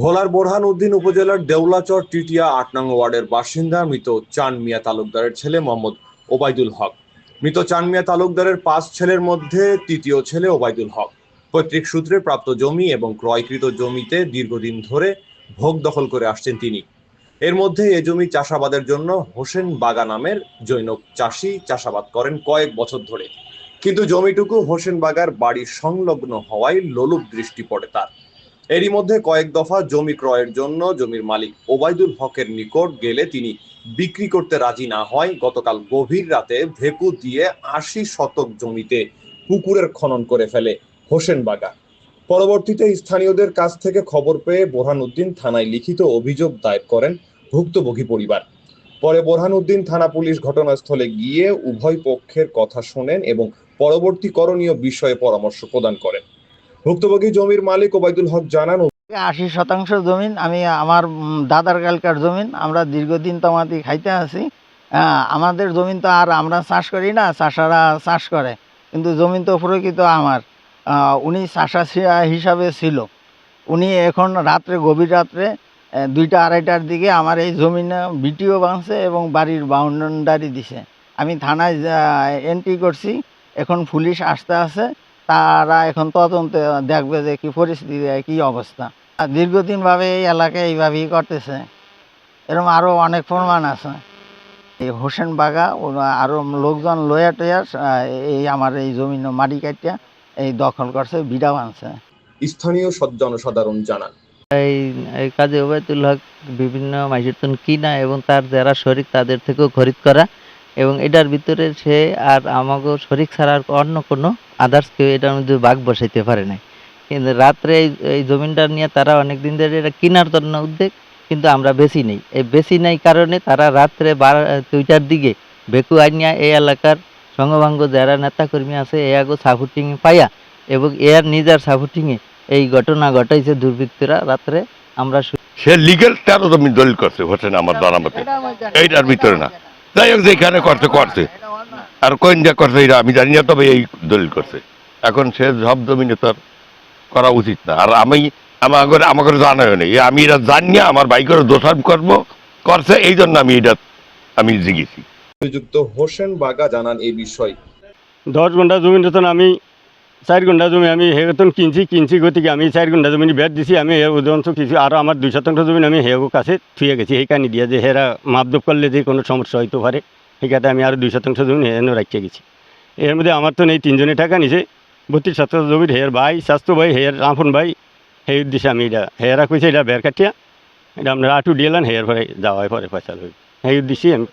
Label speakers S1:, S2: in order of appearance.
S1: ভোলার বোরহান উদ্দিন উপজেলার দেউলাচর টিটিয়া আট নং ওয়ার্ডের বাসিন্দা মৃত চান মিয়া তালুকদারের ছেলে মোহাম্মদ ওবায়দুল হক। মৃত চান মিয়া তালুকদারের পাঁচ ছেলের মধ্যে তৃতীয় ছেলে ওবায়দুল হক। পৈতৃক সূত্রে প্রাপ্ত জমি এবং ক্রয়কৃত জমিতে দীর্ঘদিন ধরে ভোগ দখল করে আসছেন তিনি। এর মধ্যে এ জমি চাষাবাদের জন্য হোসেন বাগা নামের জৈনক চাষি চাষাবাদ করেন কয়েক বছর ধরে। কিন্তু জমিটুকু হোসেন বাগার বাড়ির সংলগ্ন হওয়ায় লোলুপ দৃষ্টি পড়ে তার। এরই মধ্যে কয়েক দফা জমি ক্রয়ের জন্য জমির মালিক ওবায়দুল হকের নিকট গেলে তিনি বিক্রি করতে রাজি না হয়। গতকাল গভীর রাতে ভেকু দিয়ে আশি শতক জমিতে পুকুরের খনন করে ফেলে হোসেন বাগা পরবর্তীতে স্থানীয়দের কাছ থেকে খবর পেয়ে বোরহানউদ্দিন থানায় লিখিত অভিযোগ দায়ের করেন ভুক্তভোগী পরিবার। পরে বোরহানউদ্দিন থানা পুলিশ ঘটনাস্থলে গিয়ে উভয় পক্ষের কথা শোনেন এবং পরবর্তী করণীয় বিষয়ে পরামর্শ প্রদান করেন। ভুক্তভোগী জমির মালিক ওবায়দুল হক জানান,
S2: আশি শতাংশ জমিন, আমি আমার দাদার কালকার জমিন, আমরা দীর্ঘদিন তমাতি খাইতে আছি। আমাদের জমিন তো আর আমরা চাষ করি না, চাষারা চাষ করে, কিন্তু জমিন তো প্রকৃত আমার। উনি চাষা হিসাবে ছিল। উনি এখন রাত্রে, গভীর রাত্রে দুইটা আড়াইটার দিকে আমার এই জমিনে বিটিও বাঁধছে এবং বাড়ির বাউন্ডারি দিছে। আমি থানায় এন্ট্রি করছি, এখন পুলিশ আসতে আছে। তারা এখন তদন্ত দেখবে যে কি পরিস্থিতি কি অবস্থা। আর দীর্ঘদিনভাবে এই এলাকায় এইভাবেই করতেছে এরকম আরও অনেক প্রমাণ আছে। এই হোসেন বাগা আরও লোকজন লয়া টয়া এই আমার এই জমিন মাটি কাটিয়া এই দখল করছে বিড়া বানছে
S1: স্থানীয় জনসাধারণ জানান।
S3: এই এই কাজে ওবায়দুল হক বিভিন্ন মাইজেতন কিনা এবং তার যারা শরিক তাদের থেকেও খরিদ করা এবং এটার ভিতরে সে আর আমাকে শরিক ছাড়া আর অন্য কোনো আদার্স কেউ এটার মধ্যে বাঘ বসাইতে পারে নাই। কিন্তু রাত্রে এই এই জমিনটা নিয়ে তারা অনেক দিন ধরে এটা কেনার জন্য উদ্যোগ কিন্তু আমরা বেশি নেই। এই বেশি নেই কারণে তারা রাত্রে বারো দুইটার দিকে বেকু আইনিয়া এই এলাকার সঙ্গভাঙ্গ যারা নেতাকর্মী আছে এ আগো সাপোর্টিং পাইয়া এবং এর নিজের সাপোর্টিংয়ে এই ঘটনা ঘটাইছে দুর্বৃত্তরা রাত্রে আমরা
S4: সে লিগেল তেরো জমি দলিল করছে হোসেন আমার জানা মতে। এইটার ভিতরে না। যাই হোক যেখানে করছে করছে। আর কোন যা করছে এটা আমি জানি না তবে এই দলিল করছে। এখন সে সব জমিনে তার করা উচিত না। আর আমি আমার আমাকে জানাও নেই। আমি এটা জানি না আমার বাইকের দোষার কর্ম করছে এই জন্য আমি এটা আমি জিগেছি।
S1: অভিযুক্ত হোসেন বাগা জানান এই বিষয়ে।
S5: দশ ঘণ্টা জমিন আমি চার ঘণ্টা জমি আমি হেতন কিনছি কিনছি গতিকে আমি চার ঘণ্টা জমি বেড দিছি, আমি উদাহরণ কিছু আর আমার দুই শতাংশ জমি আমি হেগো কাছে থুয়ে গেছি। সেইখানে দিয়া যে হেরা মাপদপ করলে যে কোনো সমস্যা হইতে পারে সেখানে আমি আর দুই শতাংশ জমি হেন রাখিয়ে গেছি। এর মধ্যে আমার তো নেই, তিনজনে টাকা নিছে বত্রিশ শতাংশ জমির হেয়ার ভাই, স্বাস্থ্য ভাই হেয়ার রামফোন ভাই, সেই উদ্দেশ্যে আমি এটা হেয়ারা কইছে এটা বের কাটিয়া এটা আপনারা আটু দিলেন হেয়ার পরে যাওয়ার পরে পয়সা লই সেই উদ্দেশ্যে আমি